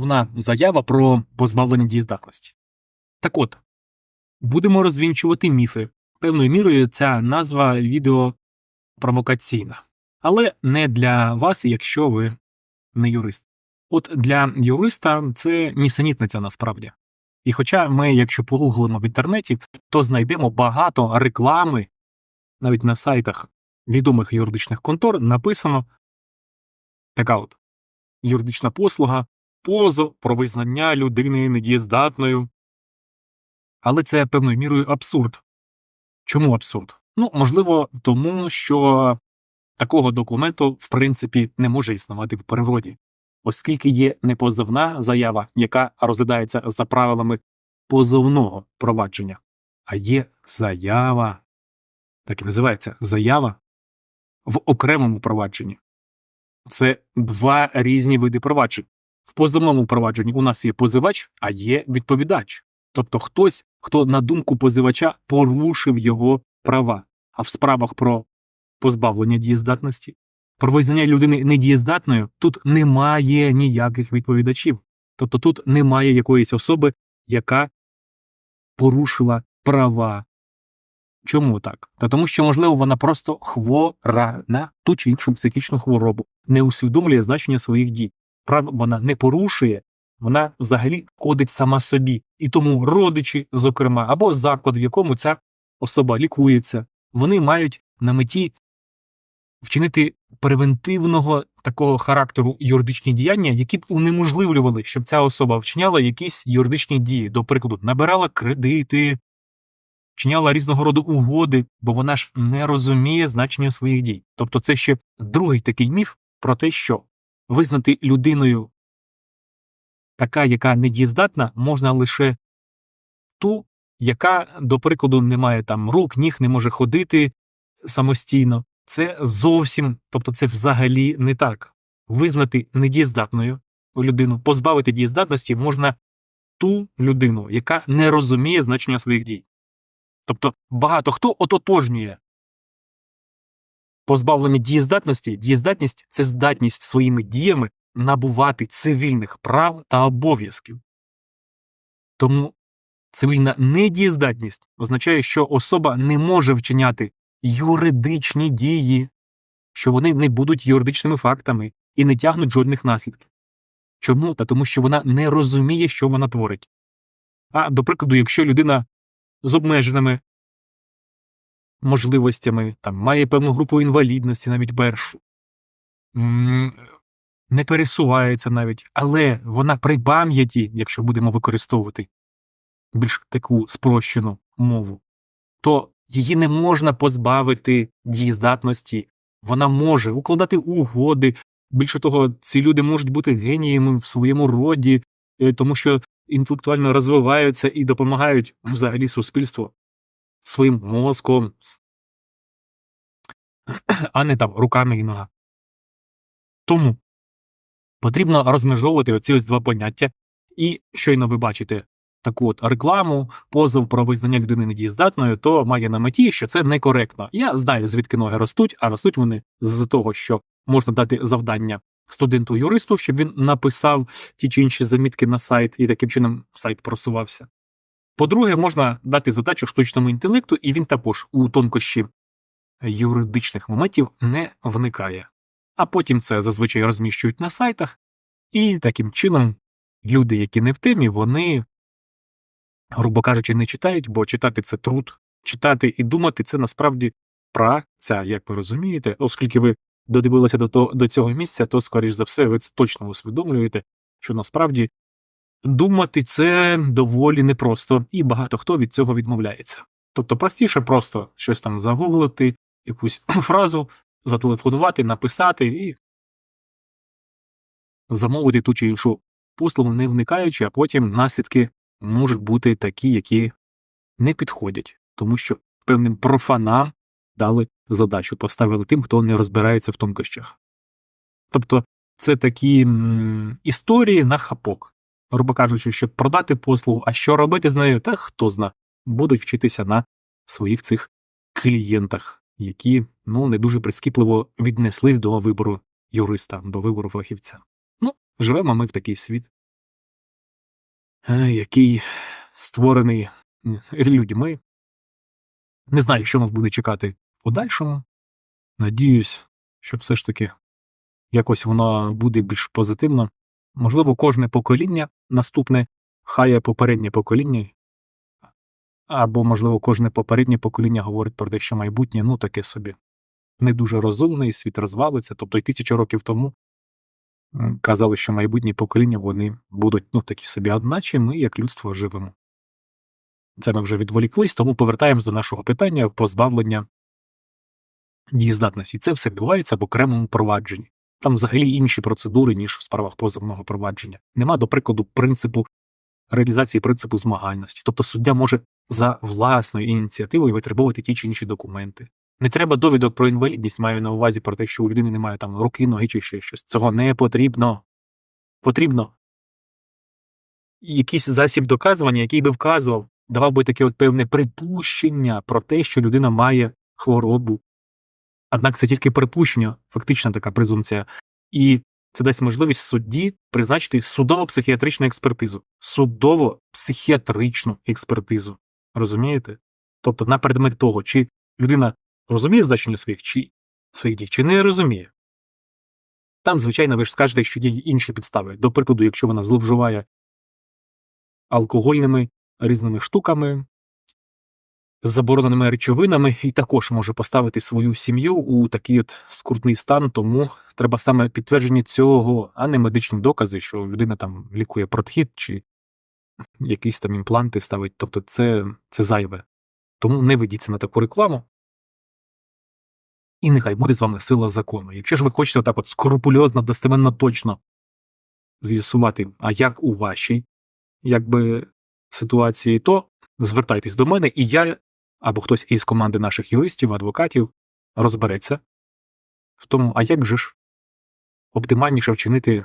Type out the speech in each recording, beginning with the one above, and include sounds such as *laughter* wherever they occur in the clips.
вона заява про позбавлення дієздатності. Так от, будемо розвінчувати міфи. Певною мірою ця назва відео провокаційна. Але не для вас, якщо ви не юрист. От для юриста це нісенітниця насправді. І хоча ми, якщо погуглимо в інтернеті, то знайдемо багато реклами, навіть на сайтах відомих юридичних контор написано така от юридична послуга, позов про визнання людини недієздатною. Але це певною мірою абсурд. Чому абсурд? Ну, можливо, тому що такого документу, в принципі, не може існувати в природі, оскільки є непозовна заява, яка розглядається за правилами позовного провадження, а є заява, так і називається заява в окремому провадженні. Це два різні види проваджень. В позовному провадженні у нас є позивач, а є відповідач. Тобто хтось, хто на думку позивача порушив його права. А в справах про позбавлення дієздатності, про визнання людини недієздатною тут немає ніяких відповідачів. Тобто тут немає якоїсь особи, яка порушила права. Чому так? Та тому, що, можливо, вона просто хвора на ту чи іншу психічну хворобу, не усвідомлює значення своїх дій. Вона не порушує, вона взагалі кодить сама собі. І тому родичі, зокрема, або заклад, в якому ця особа лікується, вони мають на меті вчинити превентивного такого характеру юридичні діяння, які б унеможливлювали, щоб ця особа вчиняла якісь юридичні дії, до прикладу, набирала кредити, вчиняла різного роду угоди, бо вона ж не розуміє значення своїх дій. Тобто це ще другий такий міф про те, що визнати людиною така, яка недієздатна, можна лише ту, яка, до прикладу, не має там рук, ніг, не може ходити самостійно. Це зовсім, тобто це взагалі не так. Визнати недієздатною людину, позбавити дієздатності можна ту людину, яка не розуміє значення своїх дій. Тобто багато хто ототожнює позбавлення дієздатності. Дієздатність це здатність своїми діями набувати цивільних прав та обов'язків. Тому цивільна недієздатність означає, що особа не може вчиняти юридичні дії, що вони не будуть юридичними фактами і не тягнуть жодних наслідків. Чому? Та тому, що вона не розуміє, що вона творить. А, до прикладу, якщо людина з обмеженими можливостями, там, має певну групу інвалідності, навіть першу, не пересувається навіть, але вона при пам'яті, якщо будемо використовувати більш таку спрощену мову, то її не можна позбавити дієздатності, вона може укладати угоди. Більше того, ці люди можуть бути геніями в своєму роді, е, тому що інтелектуально розвиваються і допомагають взагалі суспільству своїм мозком, а не там руками і ногами. Тому потрібно розмежовувати оці ось два поняття, і щойно ви бачите таку от рекламу, позов про визнання людини недієздатною, то має на меті, що це некоректно. Я знаю, звідки ноги ростуть, а ростуть вони з того, що можна дати завдання студенту-юристу, щоб він написав ті чи інші замітки на сайт, і таким чином сайт просувався. По-друге, можна дати задачу штучному інтелекту, і він також у тонкощі юридичних моментів не вникає. А потім це зазвичай розміщують на сайтах, і таким чином люди, які не в темі, вони, грубо кажучи, не читають, бо читати це труд. Читати і думати це насправді праця, як ви розумієте, оскільки ви додивилися до того, до цього місця, то, скоріш за все, ви це точно усвідомлюєте, що насправді думати це доволі непросто, і багато хто від цього відмовляється. Тобто простіше просто щось там загуглити, якусь *clears throat* фразу, зателефонувати, написати і замовити ту чи іншу послугу, не вникаючи, а потім наслідки можуть бути такі, які не підходять, тому що певним профанам дали задачу, поставили тим, хто не розбирається в тонкощах. Тобто це такі м, історії на хапок, грубо кажучи, щоб продати послугу, а що робити з нею, та хто зна, будуть вчитися на своїх цих клієнтах, які ну не дуже прискіпливо віднеслись до вибору юриста, до вибору фахівця. Ну, живемо ми в такий світ. е, який створений людьми. Не знаю, що нас буде чекати в подальшому. Надіюсь, що все ж таки якось воно буде більш позитивно. Можливо, кожне покоління наступне хає попереднє покоління, або, можливо, кожне попереднє покоління говорить про те, що майбутнє, ну таке собі. Не дуже розумне, і світ розвалиться. Тобто й тисячу років тому казали, що майбутні покоління вони будуть ну, такі собі, одначе ми, як людство, живемо. Це ми вже відволіклись, тому повертаємось до нашого питання позбавлення дієздатності. Це все відбувається в окремому провадженні. Там взагалі інші процедури, ніж в справах позовного провадження. Нема, до прикладу, принципу реалізації принципу змагальності. Тобто суддя може за власною ініціативою витребовувати ті чи інші документи. Не треба довідок про інвалідність, маю на увазі про те, що у людини немає там руки, ноги чи ще щось. Цього не потрібно. Потрібно якийсь засіб доказування, який би вказував, давав би таке от певне припущення про те, що людина має хворобу. Однак це тільки припущення, фактична така презумпція. І це дасть можливість судді призначити судово-психіатричну експертизу. Судово-психіатричну експертизу. Розумієте? Тобто на предмет того, чи людина розуміє значення своїх чи своїх дій, чи не розуміє. Там, звичайно, ви ж скажете, що є інші підстави. До прикладу, якщо вона зловживає алкогольними різними штуками, забороненими речовинами, і також може поставити свою сім'ю у такий от скрутний стан, тому треба саме підтвердження цього, а не медичні докази, що людина там лікує протхід чи якісь там імпланти ставить. Тобто це, це зайве. Тому не ведіться на таку рекламу. І нехай буде з вами сила закону. Якщо ж ви хочете отак от скрупульозно, достеменно точно з'ясувати, а як у вашій якби, ситуації, то звертайтесь до мене, і я або хтось із команди наших юристів, адвокатів розбереться в тому, а як же ж оптимальніше вчинити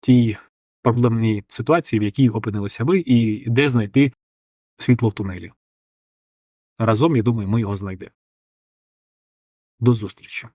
тій проблемній ситуації, в якій опинилися ви, і де знайти світло в тунелі. Разом, я думаю, ми його знайдемо. До зустрічі.